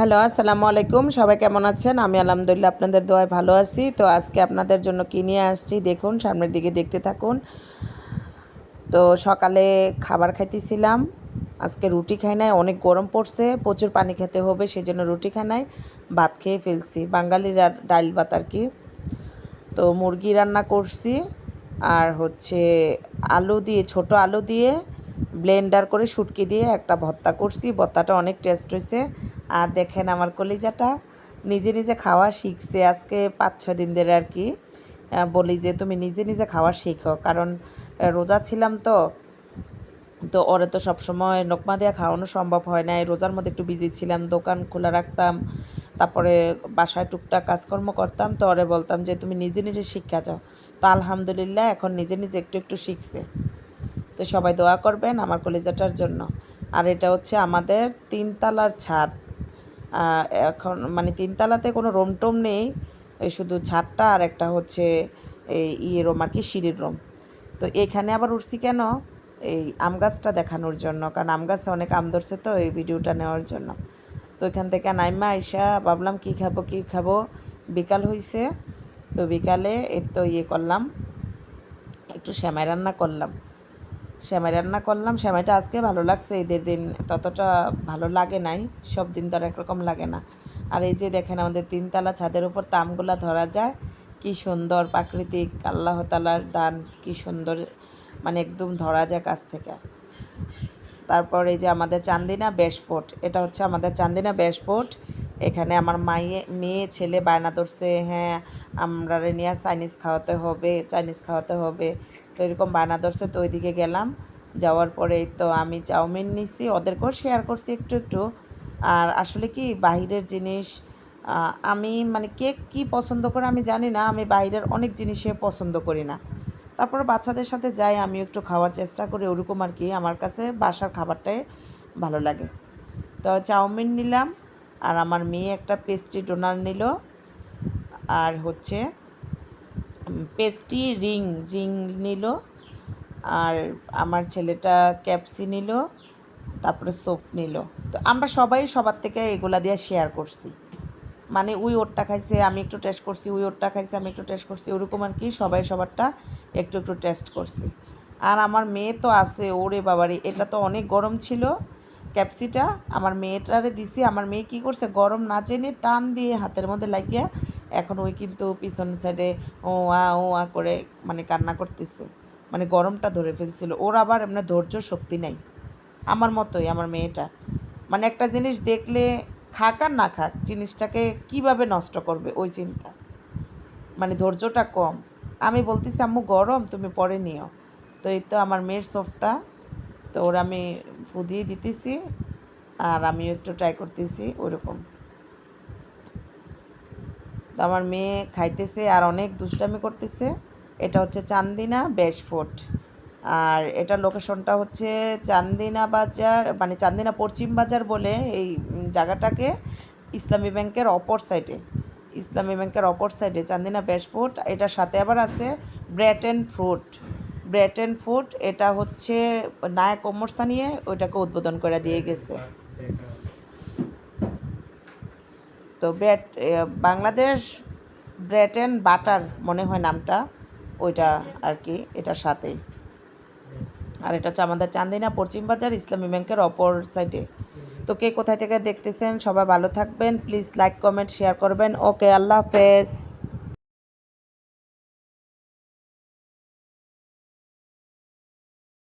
Hello, আসসালামু আলাইকুম। সবাই কেমন আছেন? আমি আলহামদুলিল্লাহ আপনাদের দোয়ায় ভালো আছি। তো আজকে আপনাদের জন্য কি নিয়ে আসছি দেখুন, সামনের দিকে দেখতে থাকুন। তো সকালে খাবার খাইতেছিলাম। আজকে রুটি খাই নাই, অনেক গরম পড়ছে, প্রচুর পানি খেতে হবে সেই জন্য রুটি খাই নাই, ভাত খেয়ে ফেলছি। বাঙালির ডাইল ভাত আর কি। তো মুরগি রান্না করছি, আর হচ্ছে আলু দিয়ে, ছোট আলু দিয়ে, ব্লেন্ডার করে শুটকি দিয়ে একটা ভর্তা করছি। ভর্তাটা অনেক টেস্ট হয়েছে আর দেখেন আমার কলিজাটা নিজে নিজে খাওয়া শিখছে। আজকে পাঁচ ছ দিন ধরে আর কি বলি যে তুমি নিজে নিজে খাওয়া শিখো। কারণ রোজা ছিলাম তো তো ওরে তো সবসময় নোকমা দেওয়া খাওয়ানো সম্ভব হয় না এই রোজার মধ্যে একটু বিজি ছিলাম, দোকান খোলা রাখতাম, তারপরে বাসায় টুকটাক কাজকর্ম করতাম, তো ওরে বলতাম যে তুমি নিজে নিজে শিক্ষা যাও। তো আলহামদুলিল্লাহ এখন নিজে নিজে একটু একটু শিখছে। তো সবাই দোয়া করবেন আমার কলিজাটার জন্য। আর এটা হচ্ছে আমাদের তিনতলার ছাদ। এখন মানে তিনতলাতে কোনো রুম টুম নেই শুধু ছাদটা আর একটা হচ্ছে এই ইয়ে রুম আর কি, সিঁড়ির রুম। তো এখানে আবার উঠছি কেন? এই আম গাছটা দেখানোর জন্য, কারণ আম গাছে অনেক আম ধরছে তো এই ভিডিওটা নেওয়ার জন্য। তো এখান থেকে নাইমা আইসা ভাবলাম কী খাব কী খাব? বিকাল হইছে, তো বিকালে এই তো ইয়ে করলাম, একটু শ্যামাই রান্না করলাম। সেমাই রান্না করলাম, সেমাইটা আজকে ভালো লাগছে, ঈদের দিন ততটা ভালো লাগে নাই, সব দিন তো আর একরকম লাগে না। আর এই যে দেখেন আমাদের তিনতলা ছাদের উপর তামগুলা ধরা যায়, কি সুন্দর প্রাকৃতিক, আল্লাহ তালার দান, কি সুন্দর মানে একদম ধরা যায় কাছ থেকে। তারপর এই যে আমাদের চান্দিনা বেশফোর্ট এটা হচ্ছে আমাদের চান্দিনা বেশফোর্ট এখানে আমার মাইয়ে মেয়ে, ছেলে বায়না ধরছে হ্যাঁ আমরা নিয়ে চাইনিজ খাওয়াতে হবে, চাইনিজ খাওয়াতে হবে। তো এরকম বায়না ধরছে তো ওইদিকে গেলাম। যাওয়ার পরে তো আমি চাউমিন নিছি, ওদেরকেও শেয়ার করছি একটু একটু। আর আসলে কি, বাহিরের জিনিস আমি মানে কে কি পছন্দ করে আমি জানি না, আমি বাইরের অনেক জিনিসে পছন্দ করি না। তারপরে বাচ্চাদের সাথে যাই আমি একটু খাওয়ার চেষ্টা করি, ওরকম আর কি। আমার কাছে বাসার খাবারটাই ভালো লাগে। তো চাউমিন নিলাম, আর আমার মেয়ে একটা পেস্ট্রি ডোনার নিল, আর হচ্ছে পেস্ট্রি রিং রিং নিল। আর আমার ছেলেটা ক্যাপসি নিল, তারপরে সোপ নিল। তো আমরা সবাই সবার থেকে এগুলা দিয়ে শেয়ার করছি। মানে উই ওরটা খাইছে, আমি একটু টেস্ট করছি উই ওরটা খাইছে, আমি একটু টেস্ট করছি, ওরকম আর কি সবাই সবারটা একটু একটু টেস্ট করছি। আর আমার মেয়ে তো আছে, ওরে বাবারে, এটা তো অনেক গরম ছিল ক্যাপসিটা। আমার মেয়েটারে দিছি, আমার মেয়ে কি করছে, গরম না জেনে টান দিয়ে হাতের মধ্যে লাগিয়ে এখন ওই কিন্তু পিছন সাইডে ও আ ও আ করে মানে কান্না করতেছে। মানে গরমটা ধরে ফেলছিল। ওর আবার এমনি ধৈর্য শক্তি নাই। আমার মতোই, আমার মেয়েটা। মানে একটা জিনিস দেখলে খাক আর না খাক, জিনিসটাকে কীভাবে নষ্ট করবে ওই চিন্তা। মানে ধৈর্যটা কম। আমি বলতেছি, আম্মু, গরম, তুমি পরে নিও। তো এই তো আমার মেয়ের সফটটা তো ওর আমি ফুদিয়ে দিতেছি। আর আমিও একটু ট্রাই করতেছি ওরকম তো আমার মেয়ে খাইতেছে আর অনেক দুষ্টামি করতেছে। এটা হচ্ছে চান্দিনা বেশফোর্ট। আর এটা লোকেশনটা হচ্ছে চান্দিনা বাজার মানে চান্দিনা পশ্চিম বাজার বলে এই জায়গাটাকে ইসলামী ব্যাংকের অপর সাইডে। ইসলামী ব্যাংকের অপর সাইডে চান্দিনা বেশফুট এটার সাথে আবার আছে ব্রেটেন ফ্রুট। ব্রেটেন ফুড এটা হচ্ছে নায়ক ওমরসা নিয়ে ওইটাকে উদ্বোধন করে দিয়ে গেছে। তো bread Bangladesh bread and butter মনে হয় নামটা, ওইটা আর কি, এটার সাথে আর এটা হচ্ছে আমাদের চান্দিনা পশ্চিম বাজার, ইসলামী ব্যাংকের অপর সাইডে তো কে কোথায় থেকে দেখতেছেন, সবাই ভালো থাকবেন প্লিজ লাইক কমেন্ট শেয়ার করবেন। ওকে আল্লাহ হাফেজ।